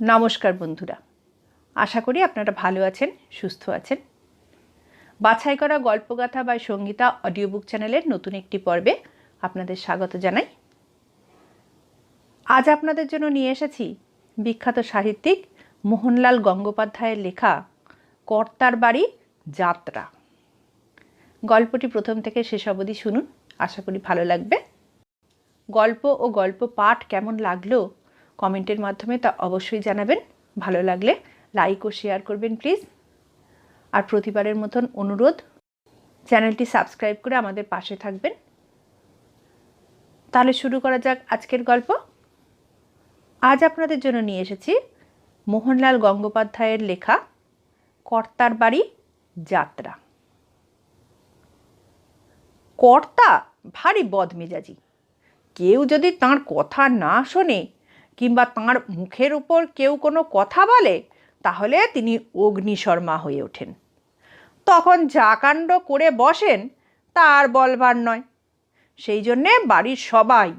নমস্কার বন্ধুরা। আশা করি আপনারা ভালো আছেন, সুস্থ আছেন। বাছাই করা গল্পগাথা বা সঙ্গীতা অডিও বুক চ্যানেলের নতুন একটি পর্বে আপনাদের স্বাগত জানাই। আজ আপনাদের জন্য নিয়ে এসেছি বিখ্যাত সাহিত্যিক মোহনলাল গঙ্গোপাধ্যায়ের লেখা কর্তার বাড়ি যাত্রা। গল্পটি প্রথম থেকে শেষ অবধি শুনুন, আশা করি ভালো লাগবে। গল্প ও গল্প পাঠ কেমন লাগল কমেন্টের মাধ্যমে তা অবশ্যই জানাবেন। ভালো লাগলে লাইক ও শেয়ার করবেন প্লিজ আর প্রতিবারের মতন অনুরোধ, চ্যানেলটি সাবস্ক্রাইব করে আমাদের পাশে থাকবেন। তাহলে শুরু করা যাক আজকের গল্প। আজ আপনাদের জন্য নিয়ে এসেছি মোহনলাল গঙ্গোপাধ্যায়ের লেখা কর্তার বাড়ি যাত্রা। কর্তা ভারী বদমেজাজি। কেউ যদি তার কথা না শোনে কিংবা তাঁর মুখের উপর কেউ কোনো কথা বলে, তাহলে তিনি অগ্নিশর্মা হয়ে ওঠেন। তখন যা কাণ্ড করে বসেন, তা আর বলবার নয়। সেই জন্যে বাড়ির সবাই,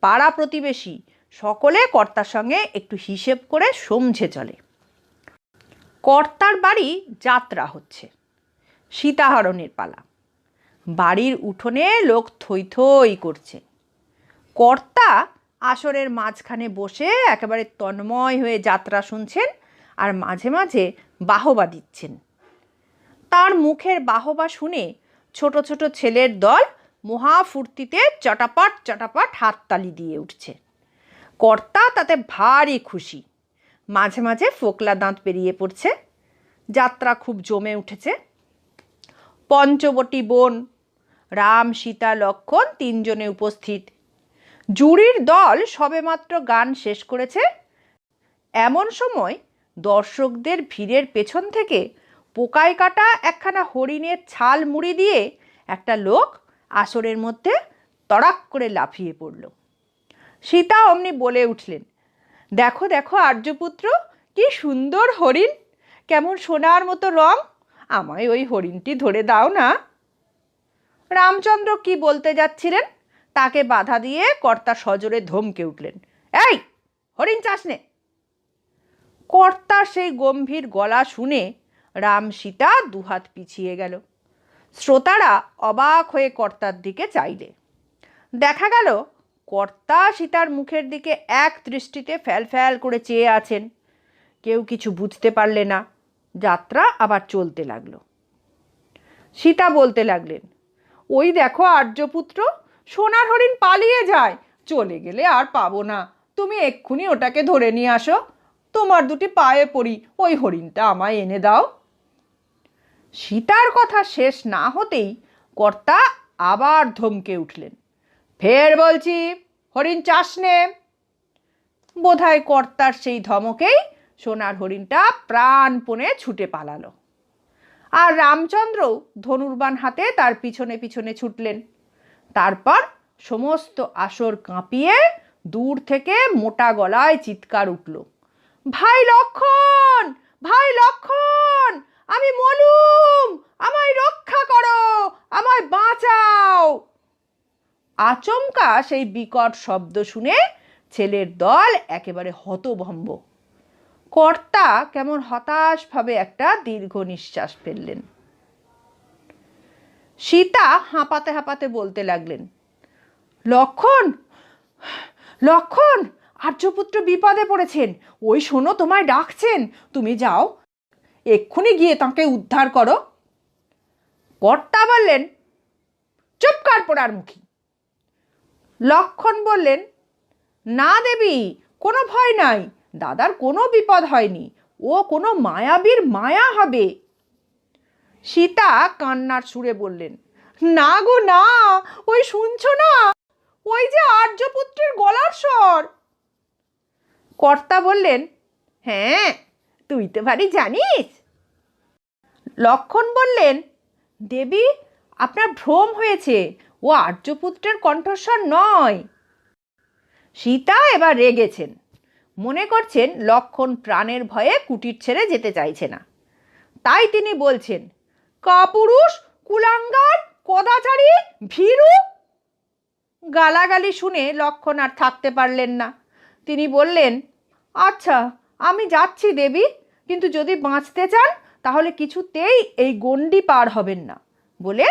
পাড়া প্রতিবেশী, সকলে কর্তার সঙ্গে একটু হিসেব করে সমঝে চলে। কর্তার বাড়ি যাত্রা হচ্ছে, সীতাহরণের পালা। বাড়ির উঠোনে লোক থই থই করছে। কর্তা আসরের মাঝখানে বসে একেবারে তন্ময় হয়ে যাত্রা শুনছেন আর মাঝে মাঝে বাহবা দিচ্ছেন। তার মুখের বাহবা শুনে ছোট ছোট ছেলের দল মহা ফুর্তিতে চটাপট চটাপট হাততালি দিয়ে উঠছে। কর্তা তাতে ভারী খুশি। মাঝে মাঝে ফোকলা দাঁত পেরিয়ে পড়ছে। যাত্রা খুব জমে উঠেছে। পঞ্চবটী বোন, রাম, সীতা, লক্ষণ তিনজনে উপস্থিত। জুরির দল সবেমাত্র গান শেষ করেছে। এমন সময় দর্শকদের ভিড়ের পেছন থেকে পোকায় কাটা একখানা হরিণের ছাল মুড়ি দিয়ে একটা লোক আসরের মধ্যে তড়াক করে লাফিয়ে পড়ল। সীতা অমনি বলে উঠলেন, দেখো দেখো আর্যপুত্র, কি সুন্দর হরিণ, কেমন সোনার মতো রং, আমায় ওই হরিণটি ধরে দাও না। রামচন্দ্র কি বলতে যাচ্ছিলেন? তাকে বাধা দিয়ে কর্তা সজোরে ধমকে উঠলেন। এই, হরিণ চাস নে। কর্তার সেই গম্ভীর গলা শুনে রাম সীতা দুহাত পিছিয়ে গেল। শ্রোতারা অবাক হয়ে কর্তার দিকে চাইলে। দেখা গেল, কর্তা সীতার মুখের দিকে এক দৃষ্টিতে ফ্যাল ফ্যাল করে চেয়ে আছেন। কেউ কিছু বুঝতে পারলে না। যাত্রা আবার চলতে লাগল। সীতা বলতে লাগলেন, ওই দেখো আর্যপুত্র সোনার হরিণ পালিয়ে যায়। চলে গেলে আর পাবো না। তুমি এক্ষুনি ওটাকে ধরে নিয়ে আসো। তোমার দুটি পায়ে পড়ি, ওই হরিণটা আমায় এনে দাও। সীতার কথা শেষ না হতেই কর্তা আবার ধমকে উঠলেন। ফের বলছি, হরিণ চাষ নে। বোধহয় কর্তার সেই ধমকেই সোনার হরিণটা প্রাণপণে ছুটে পালালো। আর রামচন্দ্রও ধনুর্বাণ হাতে তার পিছনে পিছনে ছুটলেন। তারপর সমস্ত আসর কাঁপিয়ে দূর থেকে মোটা গলায় চিৎকার উঠল, ভাই লক্ষণ ভাই লক্ষণ, আমি মলুম, আমায় রক্ষা করো, আমায় বাঁচাও! আচমকা সেই বিকট শব্দ শুনে ছেলের দল একেবারে হতভম্ব। কর্তা কেমন হতাশভাবে একটা দীর্ঘ নিঃশ্বাস ফেললেন। সীতা হাঁপাতে হাঁপাতে বলতে লাগলেন, লক্ষণ লক্ষণ, আর্যপুত্র বিপদে পড়েছেন। ওই শোনো তোমায় ডাকছেন। তুমি যাও, এক্ষুনি গিয়ে তাকে উদ্ধার করো। কর্তা বললেন, চুপ কর পোড়ার মুখী। লক্ষণ বললেন, না দেবী, কোনো ভয় নাই। দাদার কোনো বিপদ হয়নি। ও কোনো মায়াবীর মায়া হবে। সীতা কান্নার সুরে বললেন, না গো, না, ওই শুনছো না? ওই যে আর্যপুত্রের গলার স্বর। কর্তা বললেন হ্যাঁ তুই তো ভারী জানিস। লক্ষণ বললেন, দেবী, আপনার ভ্রম হয়েছে, ও আর্যপুত্রের কণ্ঠস্বর নয়। সীতা এবার রেগেছেন। মনে করছেন লক্ষণ প্রাণের ভয়ে কুটির ছেড়ে যেতে চাইছে না। তাই তিনি বলছেন কাপুরুষ, কুলাঙ্গার, কদাচারী, ভীরু? গালাগালি শুনে লক্ষণ আর থাকতে পারলেন না। তিনি বললেন আচ্ছা আমি যাচ্ছি দেবী, কিন্তু যদি বাঁচতে চান, তাহলে কিছুতেই এই গণ্ডি পার হবেন না। বলে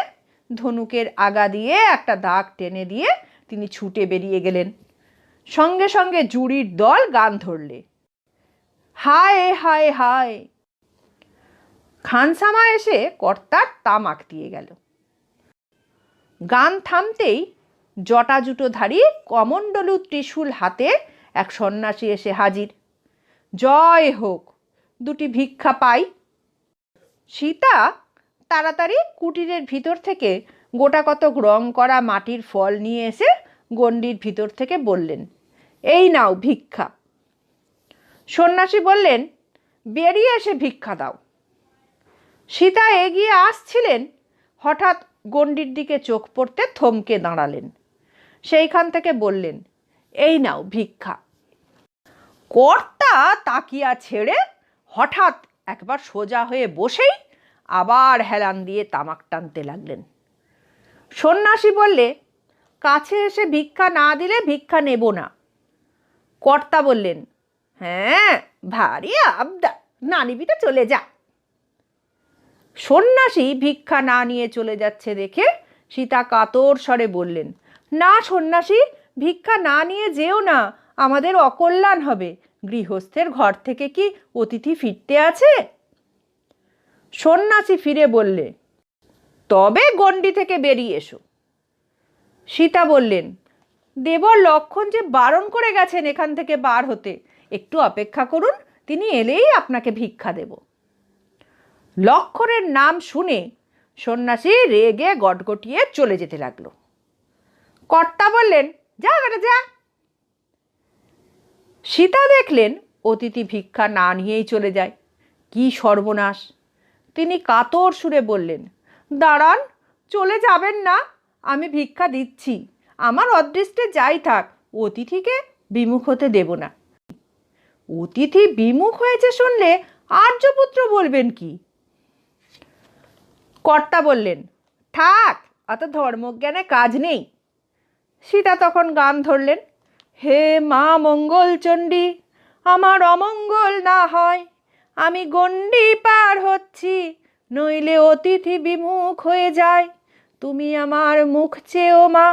ধনুকের আগা দিয়ে একটা দাগ টেনে দিয়ে তিনি ছুটে বেরিয়ে গেলেন। সঙ্গে সঙ্গে জুড়ির দল গান ধরলে। হায় হায় হায় খানসামা এসে কর্তার তামাক দিয়ে গেল। গান থামতেই জটাজুটোধারী কমণ্ডলু ত্রিশূল হাতে এক সন্ন্যাসী এসে হাজির। জয় হোক, দুটি ভিক্ষা পাই। সীতা তাড়াতাড়ি কুটিরের ভিতর থেকে গোটা কতক রং করা মাটির ফল নিয়ে এসে গণ্ডির ভিতর থেকে বললেন, এই নাও ভিক্ষা। সন্ন্যাসী বললেন, বেরিয়ে এসে ভিক্ষা দাও। সীতা এগিয়ে আসছিলেন। হঠাৎ গণ্ডির দিকে চোখ পড়তে থমকে দাঁড়ালেন। সেইখান থেকে বললেন, এই নাও ভিক্ষা। কর্তা তাকিয়া ছেড়ে হঠাৎ একবার সোজা হয়ে বসেই আবার হেলান দিয়ে তামাক টানতে লাগলেন। সন্ন্যাসী বললে, কাছে এসে ভিক্ষা না দিলে ভিক্ষা নেব না। কর্তা বললেন হ্যাঁ ভারী আবদা না নিবি তো চলে যা। সন্ন্যাসী ভিক্ষা না নিয়ে চলে যাচ্ছে দেখে সীতা কাতর স্বরে বললেন, না সন্ন্যাসী, ভিক্ষা না নিয়ে যেও না, আমাদের অকল্যাণ হবে। গৃহস্থের ঘর থেকে কি অতিথি ফিরতে আছে? সন্ন্যাসী ফিরে বললে, তবে গণ্ডি থেকে বেরিয়ে এসো। সীতা বললেন, দেবর লক্ষণ যে বারণ করে গেছেন এখান থেকে বার হতে, একটু অপেক্ষা করুন, তিনি এলেই আপনাকে ভিক্ষা দেব। লক্ষণের নাম শুনে সন্ন্যাসী রেগে গটগটিয়ে চলে যেতে লাগল। কর্তা বললেন, যা বেটা, যা। সীতা দেখলেন অতিথি ভিক্ষা না নিয়েই চলে যায়। কি সর্বনাশ! তিনি কাতর সুরে বললেন, দাঁড়ান, চলে যাবেন না, আমি ভিক্ষা দিচ্ছি। আমার অদৃষ্টে যাই থাক, অতিথিকে বিমুখ হতে দেব না। অতিথি বিমুখ হয়েছে শুনলে আর্যপুত্র বলবেন কি কর্তা বললেন, থাক, অত ধর্মজ্ঞানে কাজ নেই। সীতা তখন গান ধরলেন, হে মা মঙ্গলচণ্ডী, আমার অমঙ্গল না হয়, আমি গণ্ডি পার হচ্ছি, নইলে অতিথি বিমুখ হয়ে যায়, তুমি আমার মুখ চেয়েও মা।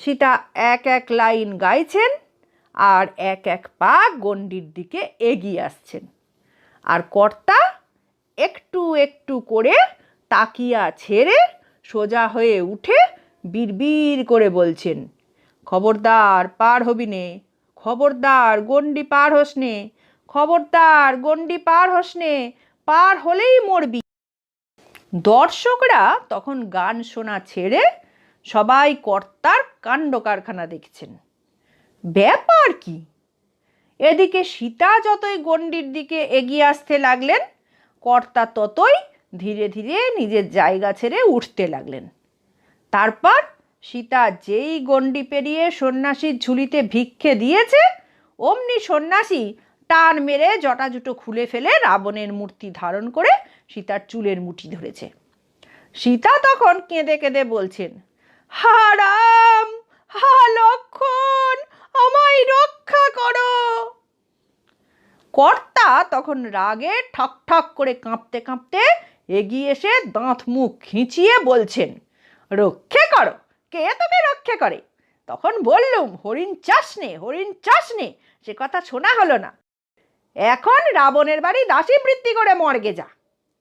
সীতা এক এক লাইন গাইছেন আর এক এক পা গণ্ডির দিকে এগিয়ে আসছেন। আর কর্তা একটু একটু করে তাকিয়া ছেড়ে সোজা হয়ে উঠে বিড়বিড় করে বলছেন, খবরদার পার হবি নে, খবরদার গণ্ডি পার হোস নে, খবরদার গণ্ডি পার হোস নে, পার হলেই মরবি। দর্শকরা তখন গান শোনা ছেড়ে সবাই কর্তার কাণ্ড কারখানা দেখছেন। ব্যাপার কি? এদিকে সীতা যতই গণ্ডির দিকে এগিয়ে আসতে লাগলেন, কর্তা ততই ধীরে ধীরে নিজের জায়গা ছেড়ে উঠতে লাগলেন। তারপর সীতা যেই গণ্ডি পেরিয়ে সন্ন্যাসীর ঝুলিতে ভিক্ষে দিয়েছে, অমনি সন্ন্যাসী টান মেরে জটাজুটো খুলে ফেলে রাবণের মূর্তি ধারণ করে সীতার চুলের মুঠি ধরেছে। সীতা তখন কেঁদে কেঁদে বলছেন, হারাম! হা লক্ষণ আমায় রক্ষা করো! কর্তা তখন রাগে ঠক ঠক করে কাঁপতে কাঁপতে এগিয়ে এসে দাঁত মুখ খিঁচিয়ে বলছেন, রক্ষে করো, কে তোকে রক্ষে করে? তখন বললুম, হরিণ চাষ নে হরিণ চাষ নে সে কথা শোনা হলো না। এখন রাবণের বাড়ি দাসী বৃত্তি করে মর্গে যা।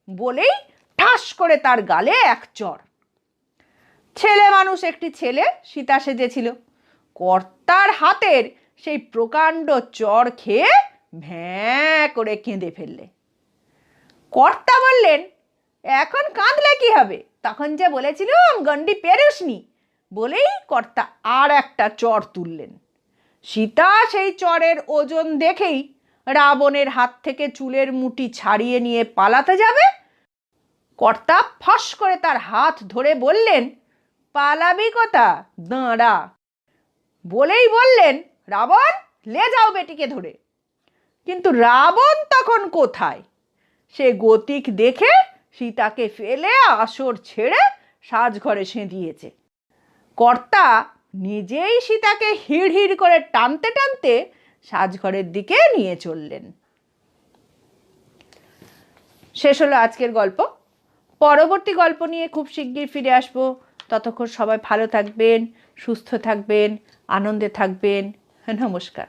বলেই ঠাস করে তার গালে এক চর। ছেলে মানুষ একটি ছেলে, সীতা সেজেছিল। কর্তার হাতের সেই প্রকাণ্ড চর খেয়ে ভ্যাঁ করে কেঁদে ফেললে। কর্তা বললেন এখন কাঁদলে কি হবে? তখন যে বলেছিলাম গন্ডি পেরোসনি। বলেই কর্তা আর একটা চর তুললেন। সীতা সেই চরের ওজন দেখেই রাবণের হাত থেকে চুলের মুঠি ছাড়িয়ে নিয়ে পালাতে যাবে। কর্তা ফস করে তার হাত ধরে বললেন, পালাবি কথা? দাঁড়া। বলেই বললেন, রাবণ, লে যাও বেটিকে ধরে। কিন্তু রাবণ তখন কোথায়? সে গতিক দেখে সীতাকে ফেলে আসর ছেড়ে সাজঘরে দিয়েছে কর্তা নিজেই সীতাকে হিড় হিড় করে টানতে টানতে সাজঘরের দিকে নিয়ে চললেন। শেষ হলো আজকের গল্প। পরবর্তী গল্প নিয়ে খুব শিগগির ফিরে আসব। ততক্ষণ সবাই ভালো থাকবেন, সুস্থ থাকবেন, আনন্দে থাকবেন। নমস্কার।